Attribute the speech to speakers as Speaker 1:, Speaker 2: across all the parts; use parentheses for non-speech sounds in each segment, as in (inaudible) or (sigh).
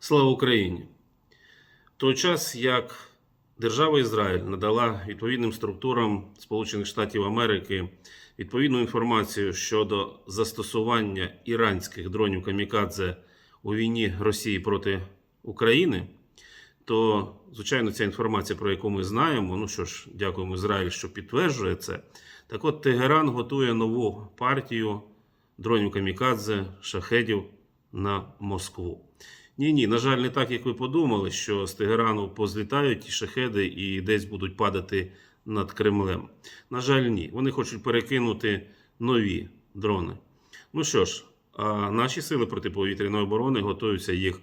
Speaker 1: Слава Україні! В той час, як держава Ізраїль надала відповідним структурам Сполучених Штатів Америки відповідну інформацію щодо застосування іранських дронів Камікадзе у війні Росії проти України, то, звичайно, ця інформація, про яку ми знаємо, ну що ж, дякуємо Ізраїль, що підтверджує це. Так от Тегеран готує нову партію дронів Камікадзе, шахедів на Москву. Ні, ні, на жаль, не так, як ви подумали, що з Тегерану позлітають ті шахеди і десь будуть падати над Кремлем. На жаль, ні. Вони хочуть перекинути нові дрони. Ну що ж, а наші сили протиповітряної оборони готуються їх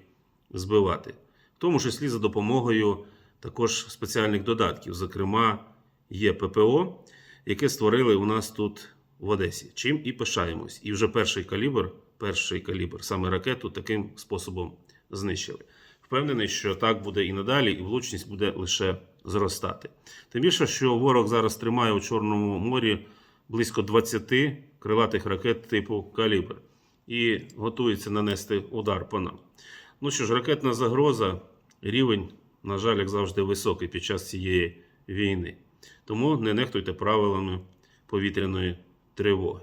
Speaker 1: збивати, в тому числі за допомогою також спеціальних додатків. Зокрема, є ППО, яке створили у нас тут в Одесі. Чим і пишаємось. І вже перший калібр, перший калібр, саме ракету, таким способом знищили. Впевнений, що так буде і надалі, і влучність буде лише зростати. Тим більше, що ворог зараз тримає у Чорному морі близько 20 крилатих ракет типу калібр і готується нанести удар по нам. Ну що ж, ракетна загроза, рівень, на жаль, як завжди, високий під час цієї війни. Тому не нехтуйте правилами повітряної тривоги.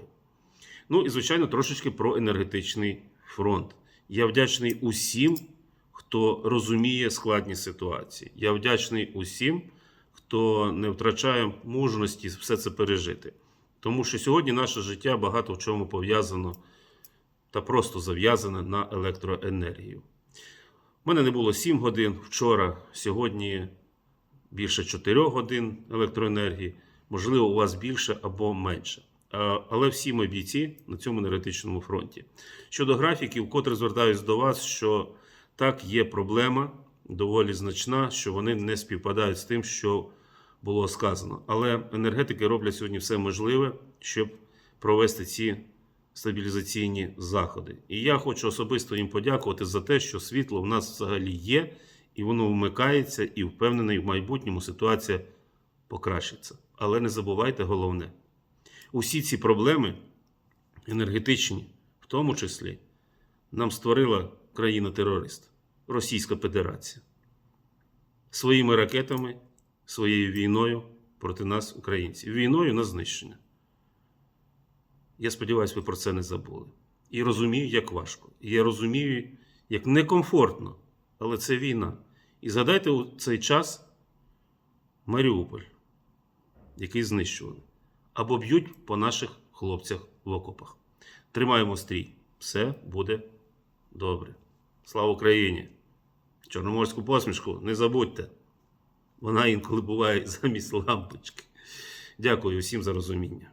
Speaker 1: Ну і, звичайно, трошечки про енергетичний фронт. Я вдячний усім, хто розуміє складні ситуації. Я вдячний усім, хто не втрачає мужності все це пережити. Тому що сьогодні наше життя багато в чому пов'язано та просто зав'язане на електроенергію. У мене не було 7 годин вчора, сьогодні більше 4 годин електроенергії. Можливо, у вас більше або менше. А, Але всі ми бійці на цьому енергетичному фронті. Щодо графіків, вкотре звертаюся до вас, що так є проблема доволі значна, що вони не співпадають з тим, що було сказано. Але енергетики роблять сьогодні все можливе, щоб провести ці стабілізаційні заходи. І я хочу особисто їм подякувати за те, що світло в нас взагалі є, і воно вмикається, і впевнений, в майбутньому ситуація покращиться. Але не забувайте головне: усі ці проблеми енергетичні, в тому числі, нам створила країна-терорист Російська Федерація своїми ракетами, своєю війною проти нас, українців, війною на знищення. Я сподіваюся, ви про це не забули. І розумію, як важко. І я розумію, як некомфортно, але це війна. І згадайте у цей час Маріуполь, який знищували, або б'ють по наших хлопцях в окопах. Тримаємо стрій. Все буде добре. Слава Україні! Чорноморську посмішку не забудьте. Вона інколи буває (laughs) замість лампочки. Дякую всім за розуміння.